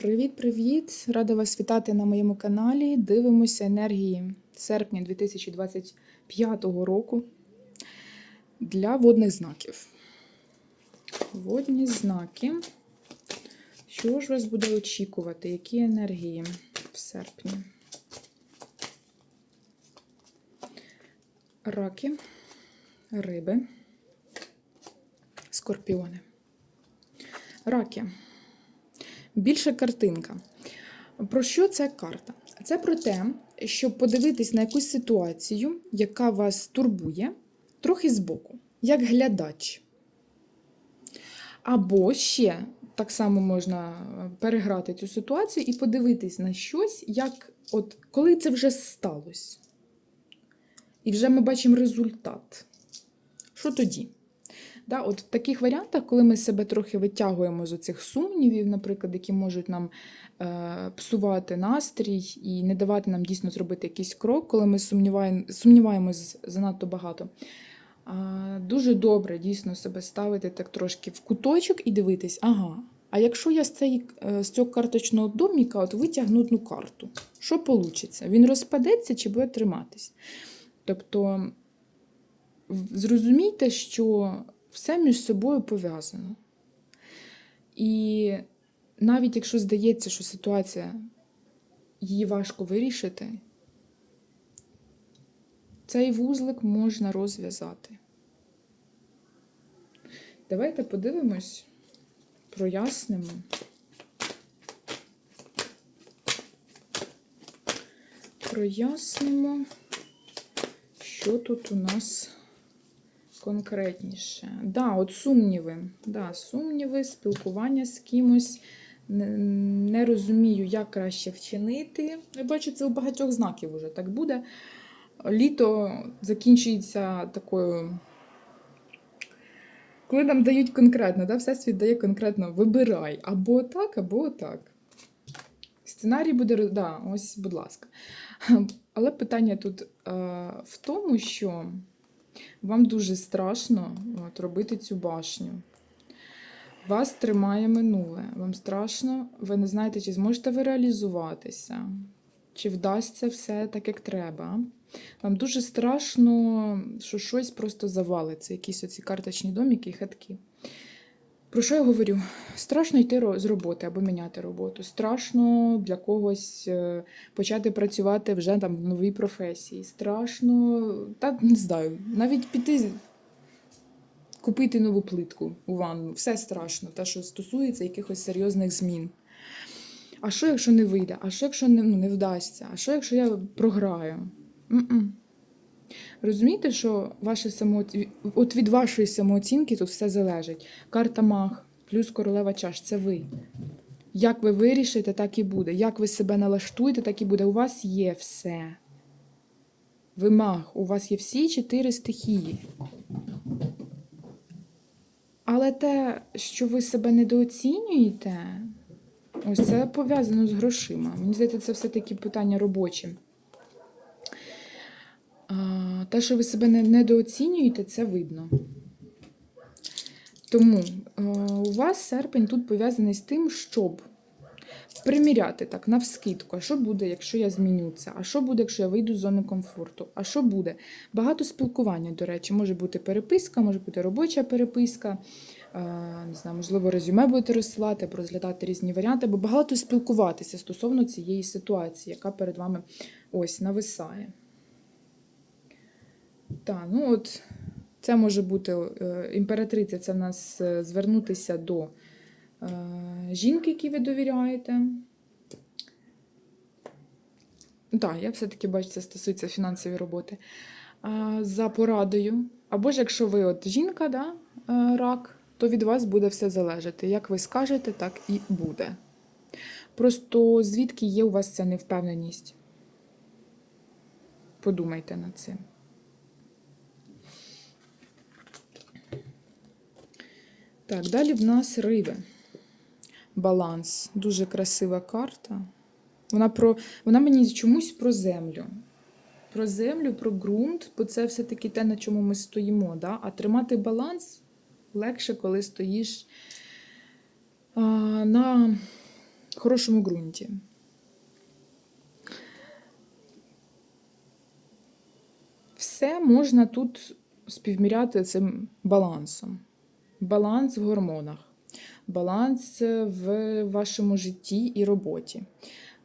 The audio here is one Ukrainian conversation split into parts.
Привіт-привіт! Рада вас вітати на моєму каналі. Дивимося енергії серпня 2025 року для водних знаків. Водні знаки. Що ж вас буде очікувати? Які енергії в серпні? Раки, риби, скорпіони. Раки. Більша картинка. Про що ця карта? Це про те, щоб подивитись на якусь ситуацію, яка вас турбує, трохи збоку, як глядач. Або ще так само можна переграти цю ситуацію і подивитись на щось, як от коли це вже сталося. І вже ми бачимо результат. Що тоді? Да, от В таких варіантах, коли ми себе трохи витягуємо з оцих сумнівів, наприклад, які можуть нам е, псувати настрій і не давати нам дійсно зробити якийсь крок, коли ми сумніваємо, сумніваємось занадто багато. Е, дуже добре дійсно себе ставити так трошки в куточок і дивитись, ага, а якщо я з, цей, з цього карточного доміка от витягну одну карту, що вийде? Він розпадеться чи буде триматись? Тобто зрозумійте, що все між собою пов'язано. І навіть якщо здається, що ситуація її важко вирішити, цей вузлик можна розв'язати. Давайте подивимось, прояснимо. Прояснимо, що тут у нас конкретніше. Да, от сумніви. Да, Сумніви, спілкування з кимось. Не, розумію, як краще вчинити. Я бачу, це у багатьох знаків вже так буде. Літо закінчується такою. Коли нам дають конкретно, да, всесвіт дає конкретно вибирай або так, або так. Сценарій буде, да, ось, будь ласка. Але питання тут е, в тому, що вам дуже страшно от, робити цю башню. Вас тримає минуле. Вам страшно, ви не знаєте, чи зможете ви реалізуватися, чи вдасться все так, як треба. Вам дуже страшно, що щось просто завалиться, якісь оці карточні доміки і хатки. Про що я говорю? Страшно йти з роботи або міняти роботу. Страшно для когось е, почати працювати вже там в новій професії. Страшно, та не знаю, навіть піти купити нову плитку у ванну. Все страшно, те, що стосується якихось серйозних змін. А що, якщо не вийде? А що, якщо не, ну, не вдасться? А що, якщо я програю? М-м. Розумієте, що ваше само... от від вашої самооцінки тут все залежить. Карта маг плюс королева чаш це ви. Як ви вирішите, так і буде. Як ви себе налаштуєте, так і буде. У вас є все. Ви маг, у вас є всі чотири стихії. Але те, що ви себе недооцінюєте, ось це пов'язано з грошима. Мені здається, це все-таки питання робоче. Те, що ви себе недооцінюєте, це видно. Тому е, у вас серпень тут пов'язаний з тим, щоб приміряти так, навскидку, а що буде, якщо я зміню це? А що буде, якщо я вийду з зони комфорту? А що буде? Багато спілкування, до речі, може бути переписка, може бути робоча переписка, е, не знаю, можливо, резюме будете розсилати, розглядати різні варіанти, бо багато спілкуватися стосовно цієї ситуації, яка перед вами ось нависає. Так, ну от це може бути е, імператриця, це в нас е, звернутися до е, жінки, якій ви довіряєте. Так, я все-таки бачу, це стосується фінансової роботи. За порадою. Або ж якщо ви от жінка, да, рак, то від вас буде все залежати. Як ви скажете, так і буде. Просто звідки є у вас ця невпевненість? Подумайте над цим. Так, далі в нас риби. Баланс. Дуже красива карта. Вона про, вона мені чомусь про землю. Про землю, про ґрунт, бо це все-таки те, на чому ми стоїмо. Да? А тримати баланс легше, коли стоїш а, на хорошому ґрунті. Все можна тут співміряти цим балансом. Баланс в гормонах, баланс в вашому житті і роботі,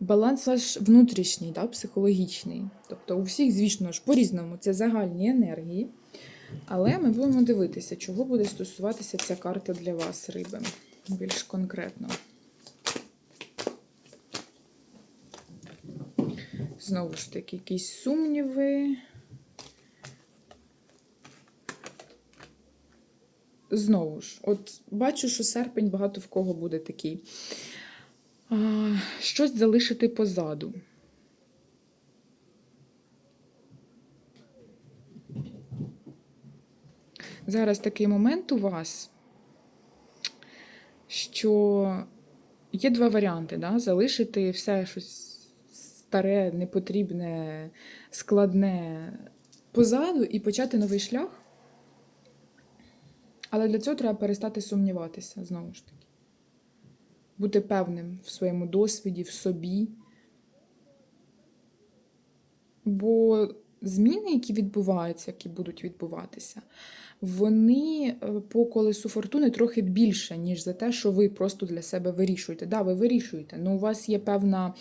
баланс ваш внутрішній, да, психологічний. Тобто у всіх, звісно ж, по-різному це загальні енергії. Але ми будемо дивитися, чого буде стосуватися ця карта для вас, риби, більш конкретно. Знову ж таки, якісь сумніви. Знову ж, от бачу, що серпень багато в кого буде такий. А, щось залишити позаду. Зараз такий момент у вас, що є два варіанти: да? залишити все щось старе, непотрібне, складне позаду і почати новий шлях. Але для цього треба перестати сумніватися, знову ж таки. Бути певним в своєму досвіді, в собі. Бо зміни, які відбуваються, які будуть відбуватися, вони е, по колесу фортуни трохи більше, ніж за те, що ви просто для себе вирішуєте. Да, ви вирішуєте, але у вас є певна,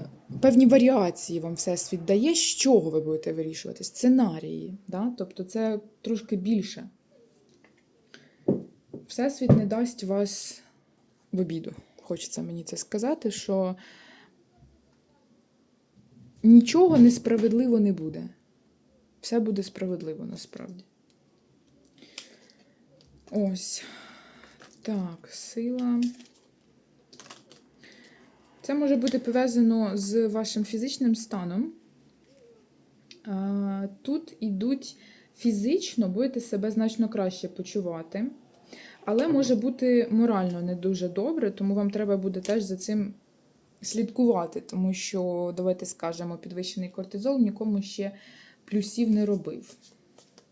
е, певні варіації, вам всесвіт дає, з чого ви будете вирішувати, сценарії. Да? Тобто це трошки більше. Всесвіт не дасть вас в обіду. Хочеться мені це сказати, що нічого несправедливо не буде. Все буде справедливо насправді. Ось. Так, сила. Це може бути пов'язано з вашим фізичним станом. Тут ідуть фізично, будете себе значно краще почувати. Але може бути морально не дуже добре, тому вам треба буде теж за цим слідкувати, тому що, давайте скажемо, підвищений кортизол нікому ще плюсів не робив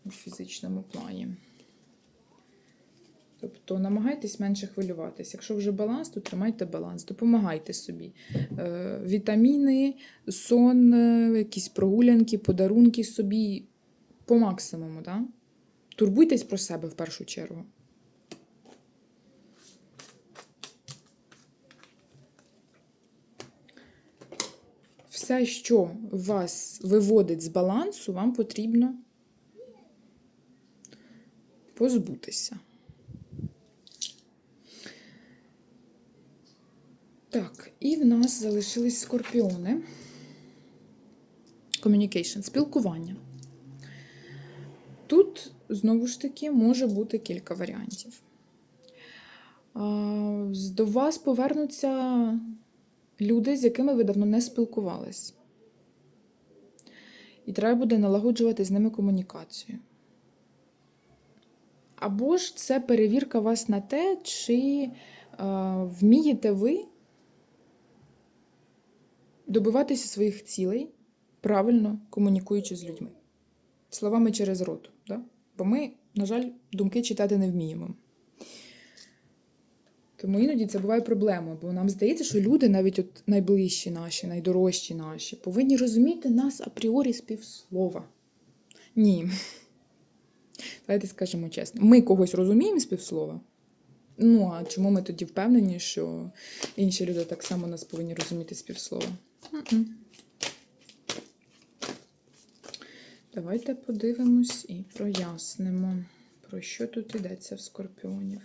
у фізичному плані. Тобто намагайтесь менше хвилюватись. Якщо вже баланс, то тримайте баланс, допомагайте собі. Е, Вітаміни, сон, е, якісь прогулянки, подарунки собі по максимуму. Да? Турбуйтесь про себе в першу чергу. Все, що вас виводить з балансу, вам потрібно позбутися. Так, і в нас залишились скорпіони. Communication, спілкування. Тут, знову ж таки, може бути кілька варіантів. До вас повернуться люди, з якими ви давно не спілкувались. І треба буде налагоджувати з ними комунікацію. Або ж це перевірка вас на те, чи а, вмієте ви добиватися своїх цілей, правильно комунікуючи з людьми. Словами через рот. Да? Бо ми, на жаль, думки читати не вміємо. Тому іноді це буває проблема, бо нам здається, що люди, навіть от найближчі наші, найдорожчі наші, повинні розуміти нас апріорі з півслова. Ні. Давайте скажемо чесно. Ми когось розуміємо з півслова. Ну, а чому ми тоді впевнені, що інші люди так само нас повинні розуміти з півслова? Давайте подивимось і прояснимо, про що тут йдеться в скорпіонів.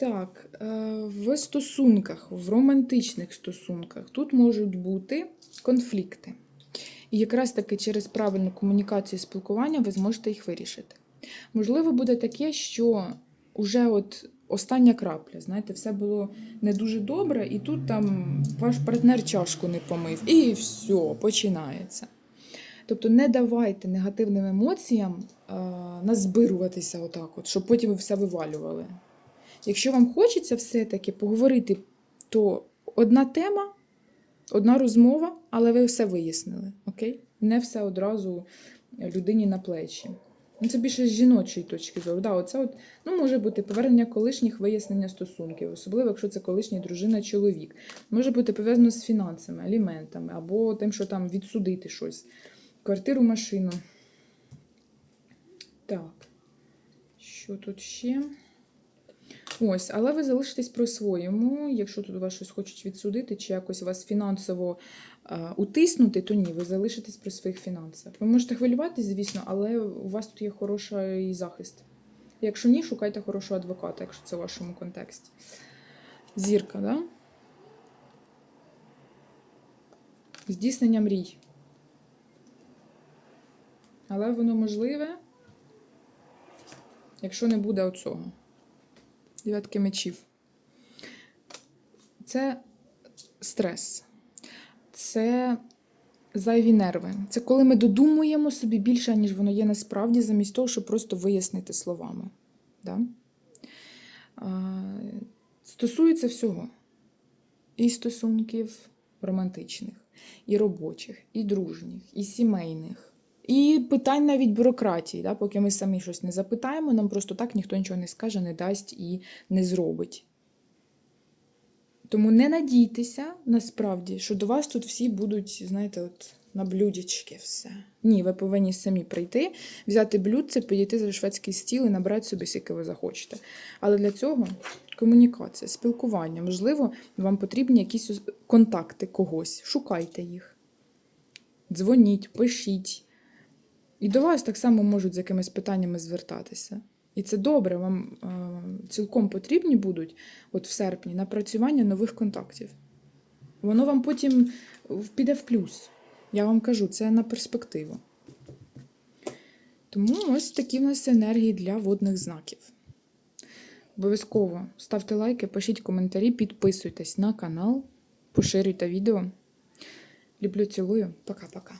Так, е, в стосунках, в романтичних стосунках тут можуть бути конфлікти. І якраз таки через правильну комунікацію і спілкування ви зможете їх вирішити. Можливо, буде таке, що уже от остання крапля, знаєте, все було не дуже добре, і тут там ваш партнер чашку не помив, і все, починається. Тобто не давайте негативним емоціям а, назбируватися отак, от, щоб потім ви все вивалювали. Якщо вам хочеться все-таки поговорити, то одна тема, одна розмова, але ви все вияснили. окей? Не все одразу людині на плечі. Ну, Це більше з жіночої точки зору. Да, оце от, ну, може бути повернення колишніх вияснення стосунків, особливо якщо це колишня дружина, чоловік. Може бути пов'язано з фінансами, аліментами, або тим, що там відсудити щось. Квартиру, машину. Так. Що тут ще? Ось, але ви залишитесь при своєму. Якщо тут у вас щось хочуть відсудити, чи якось вас фінансово е, утиснути, то ні, ви залишитесь при своїх фінансах. Ви можете хвилюватись, звісно, але у вас тут є хороший захист. Якщо ні, шукайте хорошого адвоката, якщо це в вашому контексті. Зірка, да? Здійснення мрій. Але воно можливе, якщо не буде оцього. Дев'ятки мечів. Це стрес. Це зайві нерви. Це коли ми додумуємо собі більше, ніж воно є насправді, замість того, щоб просто вияснити словами. Да? Стосується всього. І стосунків романтичних, і робочих, і дружніх, і сімейних. І питань навіть бюрократії, да? поки ми самі щось не запитаємо, нам просто так ніхто нічого не скаже, не дасть і не зробить. Тому не надійтеся насправді, що до вас тут всі будуть, знаєте, от на блюдечки все. Ні, ви повинні самі прийти, взяти блюдце, підійти за шведський стіл і набрати собі, скільки ви захочете. Але для цього комунікація, спілкування. Можливо, вам потрібні якісь контакти когось. Шукайте їх. Дзвоніть, пишіть. І до вас так само можуть з якимись питаннями звертатися. І це добре, вам е, цілком потрібні будуть от в серпні напрацювання нових контактів. Воно вам потім піде в плюс. Я вам кажу, це на перспективу. Тому ось такі в нас енергії для водних знаків. Обов'язково ставте лайки, пишіть коментарі, підписуйтесь на канал, поширюйте відео. Люблю, цілую. Пока-пока.